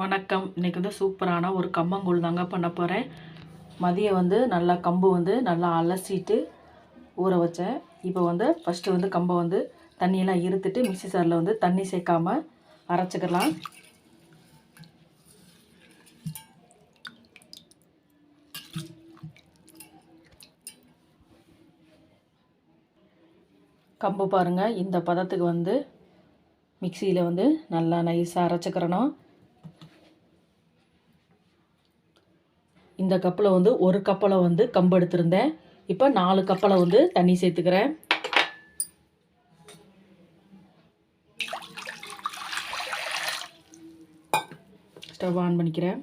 வணக்கம். இன்றைக்கி வந்து சூப்பரான ஒரு கம்மங்கூழ் தாங்க பண்ண போகிறேன் மதியம் வந்து நல்லா கம்பு வந்து நல்லா அலசிட்டு ஊற வச்சேன். இப்போ வந்து ஃபஸ்ட்டு வந்து கம்பை வந்து தண்ணியெல்லாம் இருத்துட்டு மிக்ஸி சாரில் வந்து தண்ணி சேர்க்காம அரைச்சிக்கலாம். கம்பு பாருங்கள் இந்த பதத்துக்கு வந்து மிக்சியில் வந்து நல்லா நைஸாக அரைச்சிக்கிறணும். இந்த கப்பில் வந்து ஒரு கப்பில் வந்து கம்பு எடுத்திருந்தேன். இப்போ நாலு கப்பில் வந்து தண்ணி சேர்த்துக்கிறேன். ஸ்டவ் ஆன் பண்ணிக்கிறேன்.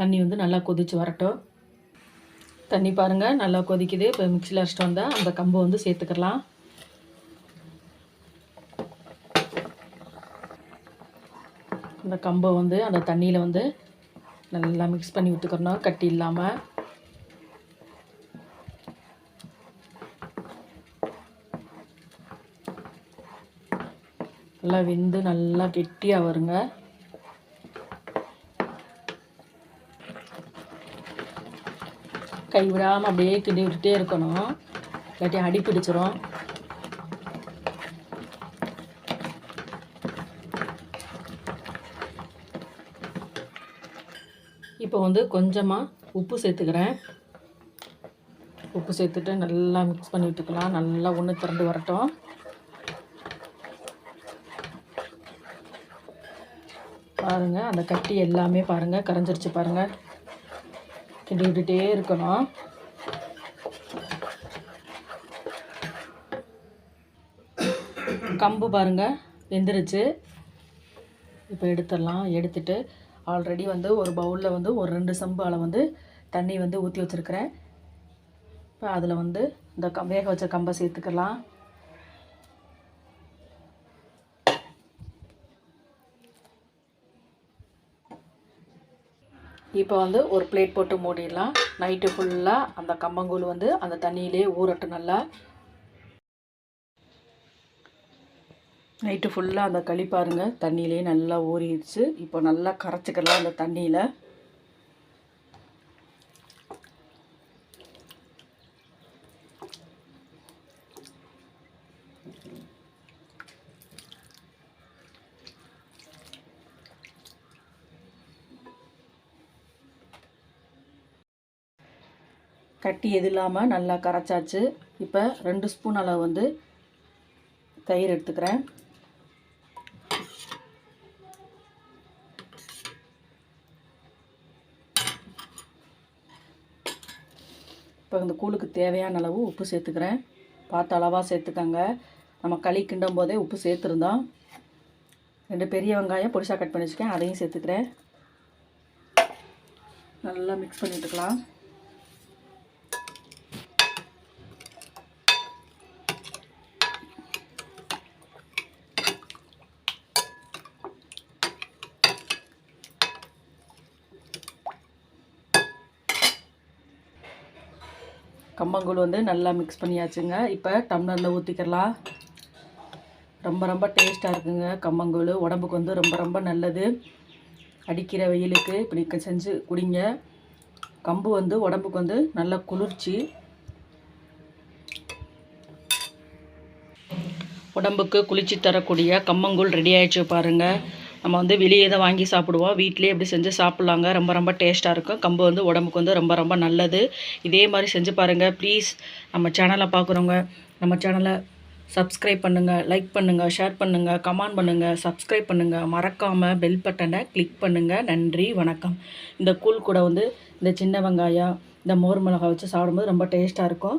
தண்ணி வந்து நல்லா கொதிச்சு வரட்டும். தண்ணி பாருங்கள் நல்லா கொதிக்குது. இப்போ மிக்சியில் அரைச்சிட்டு வந்தால் அந்த கம்பு வந்து சேர்த்துக்கலாம். அந்த கம்பை வந்து அந்த தண்ணியில் வந்து நல்லா மிக்ஸ் பண்ணி விட்டுக்கிறணும் கட்டி இல்லாமல் நல்லா வெந்து நல்லா கெட்டியாக வருங்க. கை விடாமல் அப்படியே கிண்டி விட்டுட்டே இருக்கணும். இல்லாட்டி அடி பிடிச்சிரும் இப்போ வந்து கொஞ்சமாக உப்பு சேர்த்துக்கிறேன். உப்பு சேர்த்துட்டு நல்லா மிக்ஸ் பண்ணி விட்டுக்கலாம். நல்லா ஒன்று திறந்து வரட்டும். பாருங்கள் அந்த கட்டி எல்லாமே பாருங்கள் கரைஞ்சிருச்சு பாருங்கள் கிண்டி விட்டுட்டே இருக்கணும். கம்பு பாருங்கள் வெந்துருச்சு. இப்போ எடுத்துடலாம். எடுத்துட்டு ஆல்ரெடி வந்து ஒரு பவுலில் வந்து ஒரு ரெண்டு சம்பு அளவு வந்து தண்ணி வந்து ஊற்றி வச்சுருக்கிறேன். இப்போ அதில் வந்து இந்த கம் வேக வச்ச கம்பை சேர்த்துக்கலாம். இப்போ வந்து ஒரு பிளேட் போட்டு மூடிடலாம். நைட்டு ஃபுல்லாக அந்த கம்பங்கூழ் வந்து அந்த தண்ணியிலே ஊறட்டும் நல்லா. நைட்டு ஃபுல்லாக அந்த களி பாருங்கள் தண்ணியிலே நல்லா ஊறிடுச்சு. இப்போ நல்லா கரைச்சிக்கலாம் அந்த தண்ணியில். கட்டி எது இல்லாமல் நல்லா கரைச்சாச்சு. இப்போ ரெண்டு ஸ்பூன் அளவு வந்து தயிர் எடுத்துக்கிறேன். இப்போ இந்த கூழுக்கு தேவையான அளவு உப்பு சேர்த்துக்கிறேன். பார்த்து அளவாக சேர்த்துக்கங்க. நம்ம களி கிண்டும் போதே உப்பு சேர்த்துருந்தோம் ரெண்டு பெரிய வெங்காயம் பொடிசாக கட் பண்ணி வச்சுக்கேன் அதையும் சேர்த்துக்கிறேன். நல்லா மிக்ஸ் பண்ணிட்டுக்கலாம் கம்பங்கூழ் வந்து நல்லா மிக்ஸ் பண்ணியாச்சுங்க. இப்போ டம்ளரில் ஊற்றிக்கலாம் ரொம்ப ரொம்ப டேஸ்ட்டாக இருக்குங்க கம்பங்கூழ். உடம்புக்கு வந்து ரொம்ப ரொம்ப நல்லது. அடிக்கிற வெயிலுக்கு இப்படி செஞ்சு குடிங்க. கம்பு வந்து உடம்புக்கு வந்து நல்ல குளிர்ச்சி. உடம்புக்கு குளிர்ச்சி தரக்கூடிய கம்மங்கூழ் ரெடி ஆகிடுச்சு பாருங்கள் நம்ம வந்து வெளியே தான் வாங்கி சாப்பிடுவோம் வீட்டிலே இப்படி செஞ்சு சாப்பிட்லாங்க ரொம்ப ரொம்ப டேஸ்ட்டாக இருக்கும். கம்பு வந்து உடம்புக்கு வந்து ரொம்ப ரொம்ப நல்லது. இதே மாதிரி செஞ்சு பாருங்கள் ப்ளீஸ் நம்ம சேனலை பார்க்குறவங்க நம்ம சேனலை சப்ஸ்கிரைப் பண்ணுங்கள் லைக் பண்ணுங்கள் ஷேர் பண்ணுங்கள் கமெண்ட் பண்ணுங்கள் சப்ஸ்கிரைப் பண்ணுங்கள் மறக்காமல் பெல் பட்டனை கிளிக் பண்ணுங்கள் நன்றி வணக்கம். இந்த கூழ் கூட வந்து இந்த சின்ன வெங்காயம் இந்த மோர் மிளகாய் வச்சு சாப்பிடும்போது ரொம்ப டேஸ்ட்டாக இருக்கும்.